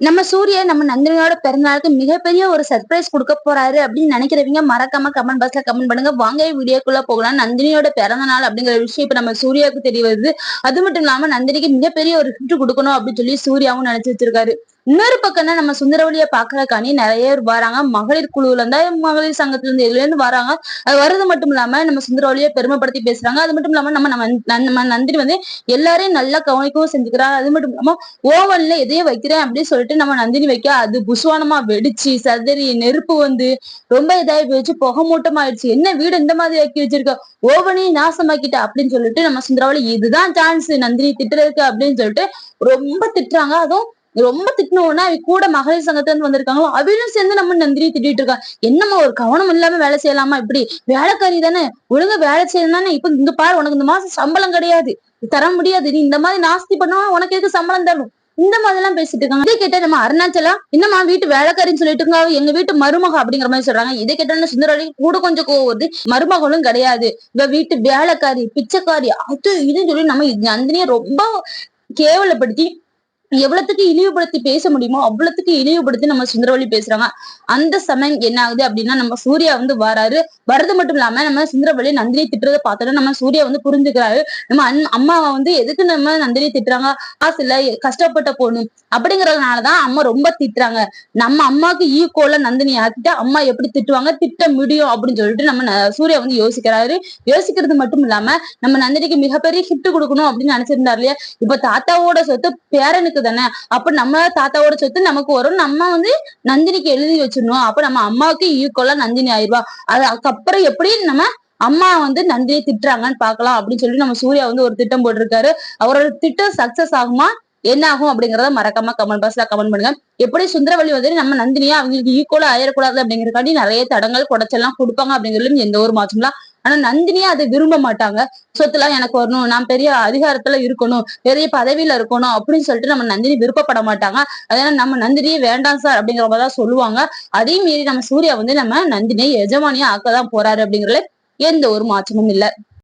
நம்ம சூரிய நம்ம நந்தினியோட பிறந்தநாளுக்கு மிகப்பெரிய ஒரு சர்ப்ரைஸ் கொடுக்க போறாரு அப்படின்னு நினைக்கிறவங்க மறக்காம கமெண்ட் பாக்ஸ்ல கமெண்ட் பண்ணுங்க. வாங்க வீடியோக்குள்ள போகலாம். நந்தினியோட பிறந்த நாள் அப்படிங்கிற விஷயம் இப்ப நம்ம சூர்யாவுக்கு தெரிய வருது. அது மட்டும் இல்லாம நந்தினிக்கு மிகப்பெரிய ஒரு ஹிட் கொடுக்கணும் அப்படின்னு சொல்லி சூர்யாவும் நினைச்சு வச்சிருக்காரு. இன்னொரு பக்கம் தான் நம்ம சுந்தரவழிய பாக்குறக்காண்டி நிறைய பேர் வராங்க. மகளிர் குழுவுல இருந்தா மகளிர் சங்கத்துல இருந்து இதுல இருந்து வராங்க. அது வர்றது மட்டும் இல்லாம நம்ம சுந்தரவழிய பெருமைப்படுத்தி பேசுறாங்க. அது மட்டும் இல்லாம நம்ம நம்ம நந்தினி வந்து எல்லாரையும் நல்லா கவனிக்கவும் செஞ்சுக்கிறாங்க அது மட்டும் இல்லாம ஓவன்ல எதையும் வைக்கிறேன் அப்படின்னு சொல்லிட்டு நம்ம நந்தினி வைக்க அது புசுவானமா வெடிச்சு சதறி நெருப்பு வந்து ரொம்ப இதாகி போயிடுச்சு. புகை மூட்டம் ஆயிடுச்சு என்ன வீடு இந்த மாதிரி ஆக்கி வச்சிருக்க? ஓவனையும் நாசமாக்கிட்ட அப்படின்னு சொல்லிட்டு நம்ம சுந்தரவழி இதுதான் சான்ஸ் நந்தினி திட்டுறதுக்கு அப்படின்னு சொல்லிட்டு ரொம்ப திட்டுறாங்க. அதுவும் ரொம்ப திட்டினோன்னா அவ கூட மகளிர் சங்கத்துல இருந்து வந்திருக்காங்களோ அவளும் சேர்ந்து நம்ம நந்தினியை திட்டிட்டு இருக்கா என்னம்மா ஒரு கவனம் இல்லாம வேலை செய்யலாமா இப்படி? வேலைக்காரி தானே. ஒழுங்கா வேலை செய்யணும் தானே. இப்ப இங்க பாரு உனக்கு இந்த மாசம் சம்பளம் கிடையாது. தர முடியாது. நீ இந்த மாதிரி நாஸ்தி பண்ணா உனக்கு எதுக்கு சம்பளம் தரணும்? இந்த மாதிரி எல்லாம் பேசிட்டு இருக்காங்க. இதை கேட்டா நம்ம அருணாச்சலா என்னம்மா வீட்டு வேலைக்காரின்னு சொல்லிட்டு இருக்காங்க. எங்க வீட்டு மருமக அப்படிங்கிற மாதிரி சொல்றாங்க. இதை கேட்டோன்னு சுந்தரவழி கூட கொஞ்சம் கோவம் மருமகளும் கிடையாது. இவ வீட்டு வேலைக்காரி பிச்சைக்காரி அது இதுன்னு சொல்லி நம்ம நந்தினியை ரொம்ப கேவலப்படுத்தி எவ்வளவுக்கு இழிவுபடுத்தி பேச முடியுமோ அவ்வளவுக்கு இழிவுபடுத்தி நம்ம சுந்தரவழி பேசுறாங்க அந்த சமயம் என்ன ஆகுது அப்படின்னா நம்ம சூர்யா வந்து வராரு. வரது மட்டும் இல்லாம நம்ம சுந்தரவழி நந்தினி திட்டுறதை பார்த்தோன்னா நம்ம சூர்யா வந்து புரிஞ்சுக்கிறாரு. நம்ம அன் அம்மாவை வந்து எதுக்கு நம்ம நந்தினி திட்டுறாங்க? காசு இல்ல கஷ்டப்பட்ட பொண்ணு. அப்படிங்கறதுனாலதான் அம்மா ரொம்ப திட்டுறாங்க. நம்ம அம்மாவுக்கு ஈக்குவலா நந்தினி ஆக்கிட்டு அம்மா எப்படி திட்டுவாங்க? திட்ட முடியும் அப்படின்னு சொல்லிட்டு நம்ம சூர்யா வந்து யோசிக்கிறாரு. யோசிக்கிறது மட்டும் இல்லாம நம்ம நந்தினிக்கு மிகப்பெரிய ஹிட் கொடுக்கணும் அப்படின்னு நினைச்சிருந்தாரு இல்லையா? இப்ப தாத்தாவோட சொத்து பேரனுக்கு தானே? அப்ப நம்ம தாத்தாவோட சொத்து நமக்கு வரும். நம்ம வந்து நந்தினிக்கு எழுதி வச்சிடணும். அப்ப நம்ம அம்மாவுக்கு ஈக்குவலா நந்தினி ஆயிடுவா. அதுக்கப்புறம் எப்படி நம்ம அம்மா வந்து நந்தினியை திட்டுறாங்கன்னு பாக்கலாம் அப்படின்னு சொல்லி நம்ம சூர்யா வந்து ஒரு திட்டம் போட்டிருக்காரு. அவரோட திட்டம் சக்சஸ் ஆகுமா? என்ன ஆகும் அப்படிங்கறத மறக்காம கமெண்ட் பாக்ஸ்ல கமெண்ட் பண்ணுங்க. எப்படி சுந்தரவள்ளி வந்து நம்ம நந்தினியா அவங்களுக்கு ஈக்குவலா ஆயிடக்கூடாது அப்படிங்கறக்காண்டி நிறைய தடங்கள் குடைச்செல்லாம் கொடுப்பாங்க அப்படிங்கிறதுல எந்த ஒரு மாற்றம்லாம் ஆனா நந்தினியே அதை விரும்ப மாட்டாங்க. சொத்துலாம் எனக்கு வரணும் நான் பெரிய அதிகாரத்துல இருக்கணும் பெரிய பதவியில இருக்கணும் அப்படின்னு சொல்லிட்டு நம்ம நந்தினி விருப்பப்பட மாட்டாங்க. அதனால நம்ம நந்தினியே வேண்டாம் சார் அப்படிங்கிற மாதிரி தான் சொல்லுவாங்க. அதே மீறி நம்ம சூர்யா வந்து நம்ம நந்தினியை எஜமானியா ஆக்கதான் போறாரு அப்படிங்கறதுல எந்த ஒரு மாற்றமும் இல்ல.